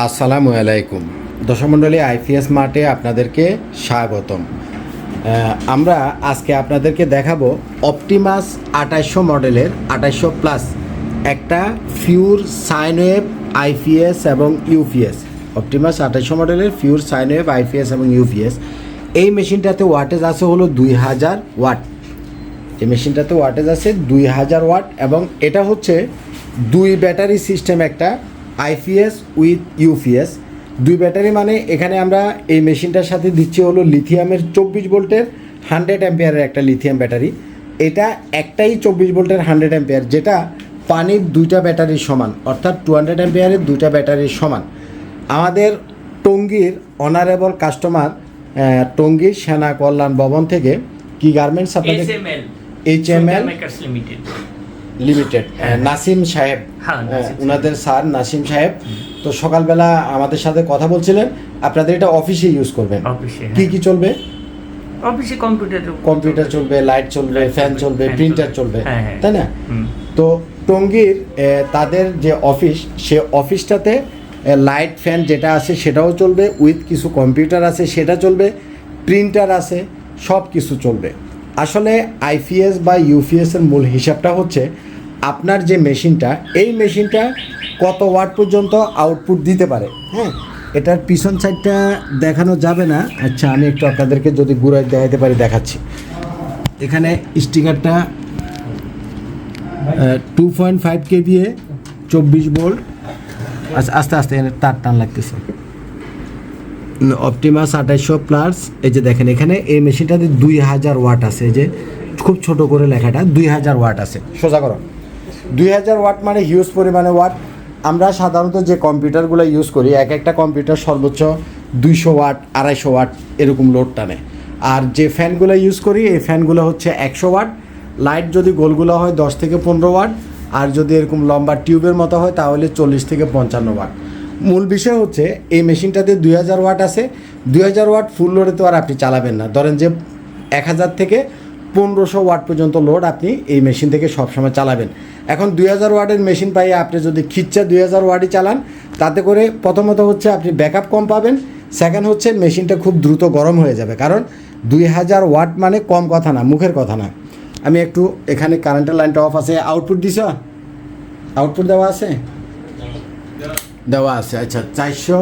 আসসালামু আলাইকুম। দশমণ্ডলী আইপিএস মার্টে আপনাদেরকে স্বাগতম। আমরা আজকে আপনাদেরকে দেখাবো অপটিমাস আঠাইশশো মডেলের আঠাইশশো প্লাস একটা ফিউর সাইনওয়েভ আইপিএস এবং ইউপিএস। অপটিমাস আঠাইশশো মডেলের ফিউর সাইনওয়েভ আইপিএস এবং ইউপিএস। এই মেশিনটাতে ওয়াটেজ আছে হলো দুই হাজার ওয়াট। এই মেশিনটাতে ওয়াটেজ আছে দুই হাজার ওয়াট এবং এটা হচ্ছে দুই ব্যাটারি সিস্টেম একটা আইপিএস উইথ ইউপিএস দুই ব্যাটারি মানে এখানে আমরা এই মেশিনটার সাথে দিচ্ছি হলো লিথিয়ামের চব্বিশ ভোল্টের হান্ড্রেড অ্যাম্পিয়ারের একটা লিথিয়াম ব্যাটারি। এটা একটাই চব্বিশ ভোল্টের হান্ড্রেড অ্যাম্পিয়ার যেটা পানির দুইটা ব্যাটারির সমান অর্থাৎ টু হান্ড্রেড অ্যাম্পিয়ারের দুইটা ব্যাটারির সমান। আমাদের টঙ্গীর অনারেবল কাস্টমার টঙ্গীর সেনা কল্যাণ ভবন থেকে কি গার্মেন্টস আপনাদের H M makers limited limited Nasim সাহেব হ্যাঁ, ওনাদের স্যার নাসিম সাহেব। তো সকালবেলা আমাদের সাথে কথা বলছিলেন আপনাদের এটা অফিসে ইউজ করবেন। কি কি চলবে? অফিসে কম্পিউটার কম্পিউটার চলবে লাইট চলবে ফ্যান চলবে, প্রিন্টার চলবে। হ্যাঁ, হ্যাঁ। তাই না? তো টঙ্গীর তাদের যে অফিস সে অফিসটাতে লাইট ফ্যান যেটা আছে সেটাও চলবে উইথ কিছু কম্পিউটার আছে সেটা চলবে প্রিন্টার আছে সব কিছু চলবে। আসলে আইপিএস বা ইউপিএস এর মূল হিসাবটা হচ্ছে আপনার যে মেশিনটা, এই মেশিনটা কত ওয়াট পর্যন্ত আউটপুট দিতে পারে? হ্যাঁ এটার পিছন সাইডটা দেখানো যাবে না। আচ্ছা আমি একটু আপনাদেরকে যদি ঘুরাই দেখাতে পারি, দেখাচ্ছি। এখানে স্টিকারটা টু পয়েন্ট ফাইভ কে দিয়ে চব্বিশ বোল্ট আচ্ছা আস্তে আস্তে, এখানে তার টান লাগতেছে। অপটিমাস আঠাইশশো প্লাস এই যে দেখেন এখানে, এই মেশিনটাতে দুই হাজার ওয়াট আছে যে খুব ছোট করে লেখাটা, দুই হাজার ওয়াট আছে। সোজা করো। দুই হাজার ওয়াট মানে হিউজ পরিমাণে ওয়াট আমরা সাধারণত যে কম্পিউটারগুলো ইউজ করি, এক একটা কম্পিউটার সর্বোচ্চ দুইশো ওয়াট আড়াইশো ওয়াট এরকম লোড টানে। আর যে ফ্যানগুলো ইউজ করি, এই ফ্যানগুলো হচ্ছে একশো ওয়াট লাইট যদি গোলগুলো হয় দশ থেকে পনেরো ওয়াট আর যদি এরকম লম্বা টিউবের মতো হয়, তাহলে চল্লিশ থেকে পঞ্চান্ন ওয়াট মূল বিষয় হচ্ছে, এই মেশিনটাতে দুই হাজার ওয়াট আছে। দুই হাজার ওয়াট ফুল লোডে তো আর আপনি চালাবেন না। ধরেন যে এক হাজার থেকে পনেরোশো ওয়াট পর্যন্ত লোড আপনি এই মেশিন থেকে সবসময় চালাবেন। এখন দুই হাজার ওয়াটের মেশিন পাইয়ে আপনি যদি খিচ্চা দুই হাজার ওয়াটই চালান, তাতে করে প্রথমত হচ্ছে আপনি ব্যাকআপ কম পাবেন। সেকেন্ড হচ্ছে মেশিনটা খুব দ্রুত গরম হয়ে যাবে। কারণ দুই হাজার ওয়াট মানে কম কথা না, মুখের কথা না। আমি একটু এখানে কারেন্টের লাইনটা অফ আছে। আউটপুট দিছ? আউটপুট দেওয়া আছে? দেওয়া আছে। আচ্ছা চারশো,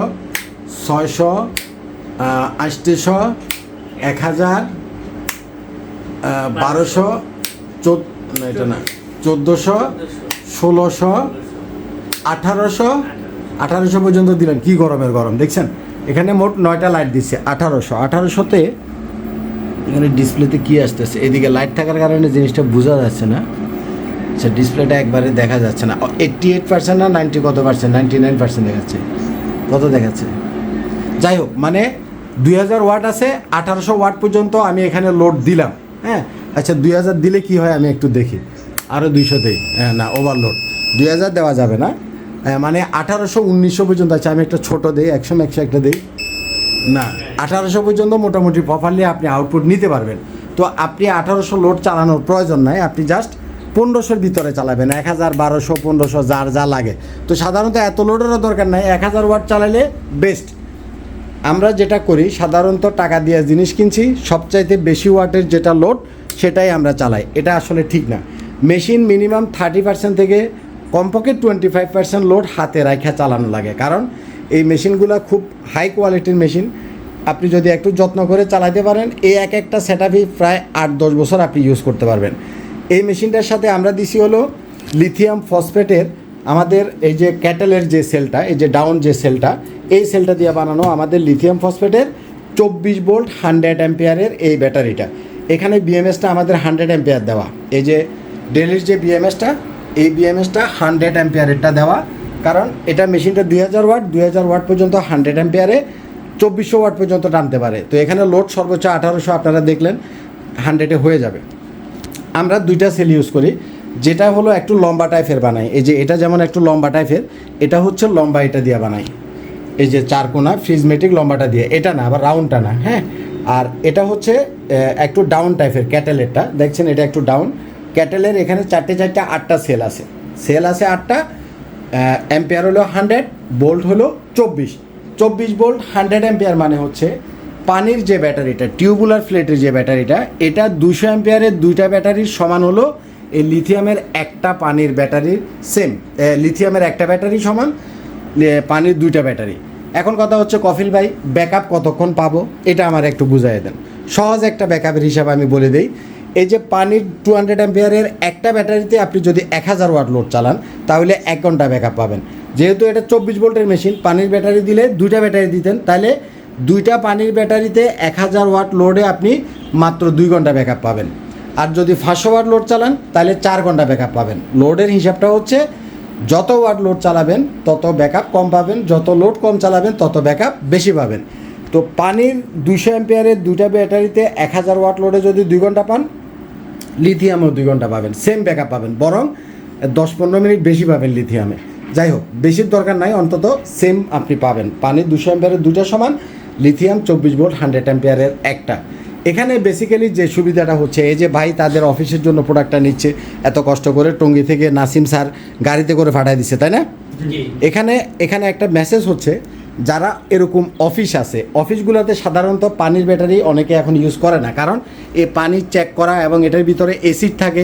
ছয়শো আটশোশো এক হাজার বারোশো চোদ্দ এটা না, চোদ্দোশো, ষোলোশো, আঠারোশো আঠারোশো পর্যন্ত দিলেন। কি গরমের গরম, দেখছেন? এখানে মোট নয়টা লাইট দিচ্ছে, আঠারোশো। আঠারোশোতে এখানে ডিসপ্লেতে কী আসতেছে? এদিকে লাইট থাকার কারণে জিনিসটা বোঝা যাচ্ছে না। আচ্ছা ডিসপ্লেটা একবারে দেখা যাচ্ছে না। এইট্টি এইট পার্সেন্ট না নাইনটি কত পার্সেন্ট নাইনটি নাইন পার্সেন্ট দেখাচ্ছে। কত দেখাচ্ছে? যাই হোক মানে দুই হাজার ওয়াট আছে আঠারোশো ওয়াট পর্যন্ত আমি এখানে লোড দিলাম হ্যাঁ? আচ্ছা দুই হাজার দিলে কি হয় আমি একটু দেখি। আরও দুইশো দেই। হ্যাঁ না ওভারলোড দুই হাজার দেওয়া যাবে না। হ্যাঁ, মানে আঠারোশো উনিশশো পর্যন্ত আছে আমি একটা ছোটো দিই একশো একশো একটা দিই। না আঠারোশো পর্যন্ত মোটামুটি প্রপারলি আপনি আউটপুট নিতে পারবেন। তো আপনি আঠারোশো লোড চালানোর প্রয়োজন নাই আপনি জাস্ট পনেরোশোর ভিতরে চালাবেন এক হাজার বারোশো, পনেরোশো, যার যা লাগে। তো সাধারণত এত লোডেরও দরকার নাই এক হাজার ওয়াট চালালে বেস্ট আমরা যেটা করি, সাধারণত টাকা দিয়ে জিনিস কিনছি, সবচাইতে বেশি ওয়াটের যেটা লোড সেটাই আমরা চালাই। এটা আসলে ঠিক না। মেশিন মিনিমাম থার্টি পার্সেন্ট থেকে কমপক্ষে টোয়েন্টি ফাইভ পার্সেন্ট লোড হাতে রাখা চালানো লাগে। কারণ এই মেশিনগুলো খুব হাই কোয়ালিটির মেশিন আপনি যদি একটু যত্ন করে চালাতে পারেন, এই এক একটা সেট প্রায় আট দশ বছর আপনি ইউজ করতে পারবেন। এই মেশিনটার সাথে আমরা দিছি হলো লিথিয়াম ফসফেটের আমাদের এই যে ক্যাটেলের যে সেলটা, এই যে ডাউন যে সেলটা, এই সেলটা দিয়ে বানানো আমাদের লিথিয়াম ফসফেটের চব্বিশ ভোল্ট হান্ড্রেড অ্যাম্পিয়ারের এই ব্যাটারিটা। এখানে বিএমএসটা আমাদের হান্ড্রেড অ্যাম্পিয়ার দেওয়া। এই যে ডেলির যে বিএমএসটা এই বিএমএসটা হান্ড্রেড অ্যাম্পিয়ারেরটা দেওয়া। কারণ এটা মেশিনটা দুই হাজার ওয়াট, দুই হাজার ওয়াট পর্যন্ত হান্ড্রেড অ্যাম্পিয়ারে চব্বিশশো ওয়াট পর্যন্ত টানতে পারে। তো এখানে লোড সর্বোচ্চ আঠারোশো আপনারা দেখলেন, হান্ড্রেডে হয়ে যাবে। আমরা দুইটা সেল ইউজ করি। যেটা হলো একটু লম্বা টাইপের বানাই। এই যে এটা যেমন একটু লম্বা টাইপের এটা হচ্ছে লম্বা এটা দিয়ে বানাই। এই যে চার কোনা ফ্রিজমেটিক লম্বাটা দিয়ে। এটা না, আবার রাউন্ডটা না হ্যাঁ? আর এটা হচ্ছে একটু ডাউন টাইপের ক্যাটেলেরটা। দেখছেন, এটা একটু ডাউন ক্যাটেলের এখানে চারটে চারটে, আটটা সেল আছে। সেল আছে আটটা অ্যাম্পিয়ার হলো হান্ড্রেড বোল্ট হলো চব্বিশ। চব্বিশ বোল্ট হান্ড্রেড অ্যাম্পিয়ার মানে হচ্ছে পানির যে ব্যাটারিটা টিউবুলার ফ্লেটের যে ব্যাটারিটা, এটা দুশো অ্যাম্পিয়ারের দুইটা ব্যাটারির সমান হলো, এই লিথিয়ামের একটা পানির ব্যাটারির সেম লিথিয়ামের একটা ব্যাটারি সমান পানির দুইটা ব্যাটারি। এখন কথা হচ্ছে, কফিল ভাই ব্যাকআপ কতক্ষণ পাবো? এটা আমার একটু বুঝাই দেন। সহজ একটা ব্যাকআপের হিসাব আমি বলে দিই। এই যে পানির টু হান্ড্রেড অ্যাম্পিয়ারের একটা ব্যাটারিতে আপনি যদি এক হাজার ওয়াট লোড চালান, তাহলে এক ঘণ্টা ব্যাকআপ পাবেন। যেহেতু এটা চব্বিশ ভোল্টের মেশিন পানির ব্যাটারি দিলে দুইটা ব্যাটারি দিতেন, তাহলে দুইটা পানির ব্যাটারিতে এক হাজার ওয়াট লোডে আপনি মাত্র দুই ঘণ্টা ব্যাকআপ পাবেন। আর যদি পাঁচশো ওয়াট লোড চালান, তাহলে চার ঘণ্টা ব্যাকআপ পাবেন। লোডের হিসাবটা হচ্ছে, যত ওয়াট লোড চালাবেন, তত ব্যাকআপ কম পাবেন। যত লোড কম চালাবেন, তত ব্যাকআপ বেশি পাবেন। তো পানির দুশো অ্যাম্পিয়ারের দুইটা ব্যাটারিতে এক হাজার ওয়াট লোডে যদি দুই ঘণ্টা পান, লিথিয়ামও দুই ঘণ্টা পাবেন। সেম ব্যাকআপ পাবেন, বরং দশ পনেরো মিনিট বেশি পাবেন লিথিয়ামে। যাই হোক, বেশির দরকার নাই, অন্তত সেম আপনি পাবেন। পানির দুশো অ্যাম্পিয়ারের দুটো সমান লিথিয়াম চব্বিশ ভোল্ট হান্ড্রেড অ্যাম্পিয়ারের একটা। এখানে বেসিক্যালি যে সুবিধাটা হচ্ছে এই যে ভাই তাদের অফিসের জন্য প্রোডাক্টটা নিচ্ছে এত কষ্ট করে টঙ্গি থেকে নাসিম স্যার গাড়িতে করে পাঠায় দিচ্ছে তাই না? এখানে এখানে একটা মেসেজ হচ্ছে যারা এরকম অফিস আছে অফিসগুলোতে সাধারণত পানির ব্যাটারি অনেকে এখন ইউজ করে না। কারণ এই পানি চেক করা এবং এটার ভিতরে এসিড থাকে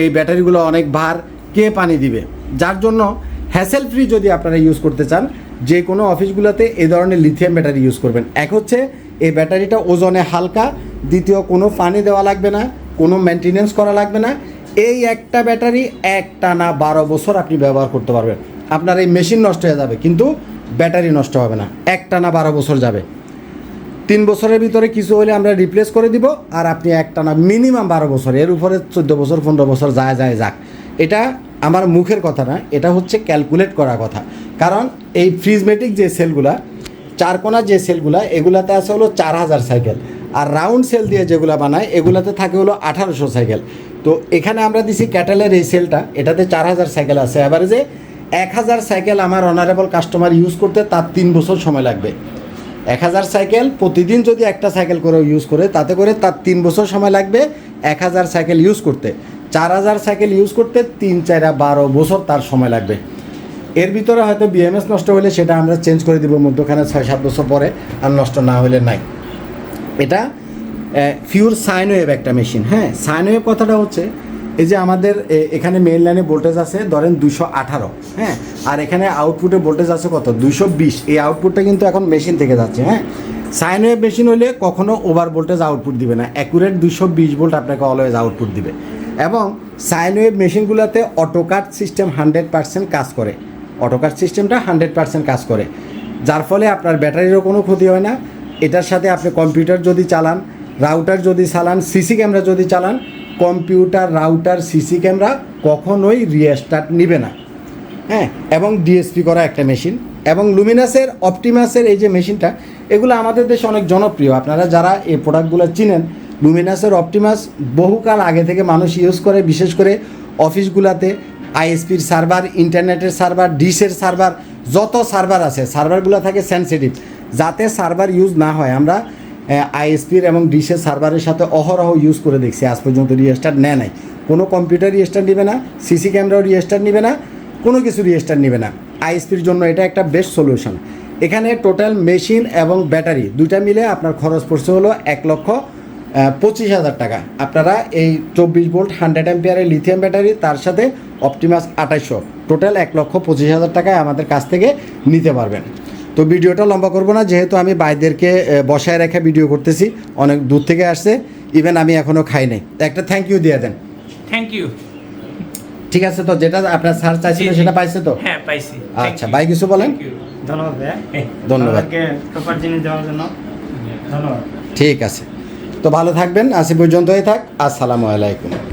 এই ব্যাটারিগুলো অনেক ভার কে পানি দিবে? যার জন্য হ্যাসেল ফ্রি যদি আপনারা ইউজ করতে চান যে কোনো অফিসগুলোতে এই ধরনের লিথিয়াম ব্যাটারি ইউজ করবেন। এক হচ্ছে, এই ব্যাটারিটা ওজনে হালকা, দ্বিতীয় কোনো পানি দেওয়া লাগবে না, কোনো মেনটেনেন্স করা লাগবে না। এই একটা ব্যাটারি একটা না বারো বছর আপনি ব্যবহার করতে পারবেন। আপনার এই মেশিন নষ্ট হয়ে যাবে, কিন্তু ব্যাটারি নষ্ট হবে না। একটা না বারো বছর যাবে। তিন বছরের ভিতরে কিছু হলে আমরা রিপ্লেস করে দিব, আর আপনি একটা না মিনিমাম বারো বছর, এর উপরে চোদ্দ বছর, পনেরো বছর যায় যায় যাক এটা আমার মুখের কথা না, এটা হচ্ছে ক্যালকুলেট করা কথা। কারণ এই ফ্রিজমেটিক যে সেলগুলা চার কোনা যে সেলগুলা এগুলাতে আছে হলো চার হাজার সাইকেল আর রাউন্ড সেল দিয়ে যেগুলা বানায়, এগুলাতে থাকে হলো আঠারোশো সাইকেল তো এখানে আমরা দিছি ক্যাটালের এই সেলটা এটাতে চার হাজার সাইকেল আছে। যে এক হাজার সাইকেল আমার অনারেবল কাস্টমার ইউজ করতে তার তিন বছর সময় লাগবে। এক হাজার সাইকেল প্রতিদিন যদি একটা সাইকেল করে ইউজ করে, তাতে করে তার তিন বছর সময় লাগবে এক হাজার সাইকেল ইউজ করতে। চার হাজার সাইকেল ইউজ করতে তিন, চারা, বারো বছর তার সময় লাগবে। এর ভিতরে হয়তো বিএমএস নষ্ট হলে সেটা আমরা চেঞ্জ করে দেবো, মধ্যখানে ছয়, সাত বছর পরে, আর নষ্ট না হলে নাই। এটা ফিউর সাইন ওয়েভ একটা মেশিন হ্যাঁ? সাইন ওয়েভ কথাটা হচ্ছে, এই যে আমাদের এখানে মেইন লাইনে ভোল্টেজ আছে, ধরেন দুশো আঠারো হ্যাঁ? আর এখানে আউটপুটে ভোল্টেজ আছে কত? দুশো বিশ। এই আউটপুটটা কিন্তু এখন মেশিন থেকে যাচ্ছে হ্যাঁ? সাইন ওয়েভ মেশিন হলে কখনো ওভার ভোল্টেজ আউটপুট দিবে না। অ্যাকুরেট দুশো বিশ ভোল্ট আপনাকে অলওয়েজ আউটপুট দিবে। এবং সাইন ওয়েভ মেশিনগুলোতে অটোকাট সিস্টেম হান্ড্রেড পার্সেন্ট কাজ করে। অটোকাট সিস্টেমটা হান্ড্রেড পার্সেন্ট কাজ করে। যার ফলে আপনার ব্যাটারিরও কোনো ক্ষতি হয় না। এটার সাথে আপনি কম্পিউটার যদি চালান, রাউটার যদি চালান, সিসি ক্যামেরা যদি চালান, কম্পিউটার, রাউটার, সিসি ক্যামেরা কখনোই রিস্টার্ট নিবে না। হ্যাঁ এবং ডিএসপি করা একটা মেশিন। এবং লুমিনাসের, অপটিমাসের এই যে মেশিনটা, এগুলো আমাদের দেশে অনেক জনপ্রিয়। আপনারা যারা এই প্রোডাক্টগুলো চিনেন লুমিনাসের অপটিমাস বহুকাল আগে থেকে মানুষ ইউজ করে, বিশেষ করে অফিসগুলোতে আইএসপির সার্ভার ইন্টারনেটের সার্ভার ডিশের সার্ভার যত সার্ভার আছে সার্ভারগুলো থাকে সেন্সিটিভ যাতে সার্ভার ইউজ না হয়। আমরা আইএসপির এবং ডিশের সার্ভারের সাথে অহরহ ইউজ করে দেখছি। আজ পর্যন্ত রিস্টার্ট নেয় নাই। কোনো কম্পিউটার রিস্টার্ট নেবে না সিসি ক্যামেরাও রিস্টার্ট নেবে না, কোনো কিছু রেজিস্টার নেবে না। আইএসপির জন্য এটা একটা বেস্ট সলিউশন এখানে টোটাল মেশিন এবং ব্যাটারি দুইটা মিলে আপনার খরচ পড়ছে হলো এক লক্ষ পঁচিশ হাজার টাকা। আপনারা এই চব্বিশ ভোল্ট হান্ড্রেড অ্যাম্পিয়ারের লিথিয়াম ব্যাটারি তার সাথে অপটিমাস আঠাইশশো। টোটাল এক লক্ষ পঁচিশ হাজার টাকায় আমাদের কাছ থেকে নিতে পারবেন। তো ভিডিওটা লম্বা করব না যেহেতু আমি বাইদেরকে বসায় রেখে ভিডিও করতেছি অনেক দূর থেকে আসছে ইভেন আমি এখনও খাই নাই। তো একটা থ্যাংক ইউ দিয়ে দেন। থ্যাংক ইউ ঠিক আছে তো যেটা আপনার স্যার চাইছিল। সেটা পাইছে তো? হ্যাঁ পাইছি। আচ্ছা, ভাই কিছু বলেন? ধন্যবাদ ধন্যবাদ। ঠিক আছে। তো ভালো থাকবেন আজ পর্যন্তই থাক আসসালামু আলাইকুম।